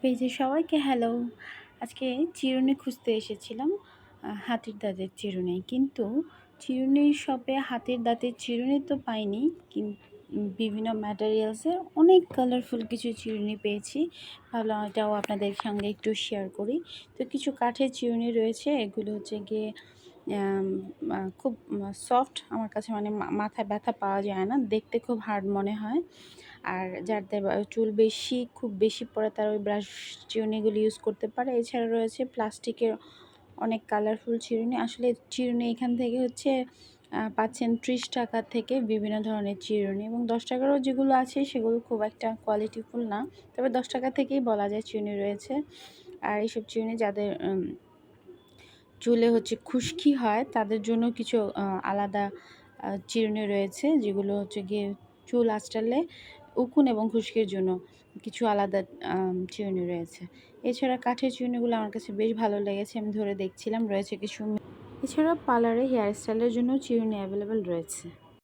পেজে সবাইকে হ্যালো আজকে চিরুনি খুঁজতে এসেছিলাম হাতির দাঁতের চিরুনি। কিন্তু চিরুনির শপে হাতির দাঁতের চিরুনি তো পাইনি কিন্তু বিভিন্ন ম্যাটেরিয়ালসের অনেক কালারফুল কিছু চিরুনি পেয়েছি। ভাবলাম এটাও আপনাদের সঙ্গে একটু শেয়ার করি। তো কিছু কাঠের চিরুনি রয়েছে, এগুলো হচ্ছে গিয়ে খুব সফট আমার কাছে মানে মাথায় ব্যথা পাওয়া যায় না, দেখতে খুব হার্ড মনে হয়। আর যাদের চুল বেশি, খুব বেশি পড়ে তারা ওই ব্রাশ চিরুনিগুলো ইউজ করতে পারে। এছাড়া রয়েছে প্লাস্টিকের অনেক কালারফুল চিরুনি আসলে চিরুনি এখান থেকে হচ্ছে পাচ্ছেন ত্রিশ টাকা থেকে বিভিন্ন ধরনের চিরুনি এবং দশ টাকারও যেগুলো আছে সেগুলো খুব একটা কোয়ালিটিফুল না, তবে দশ টাকা থেকেই বলা যায় চিরুনি রয়েছে। আর এইসব চিরুনি যাদের চুলে হচ্ছে খুশকি হয়, তাদের জন্য কিছু আলাদা চিরুনি রয়েছে যেগুলো হচ্ছে গিয়ে চুল আঁচড়ালে উকুন এবং খুশকির জন্য কিছু আলাদা চিরুনি রয়েছে। এছাড়া কাঠের চিরুনিগুলো আমার কাছে বেশ ভালো লেগেছে, আমি ধরে দেখছিলাম, রয়েছে কিছু। এছাড়া পার্লারে হেয়ার স্টাইলের জন্য চিরুনি অ্যাভেলেবেল রয়েছে।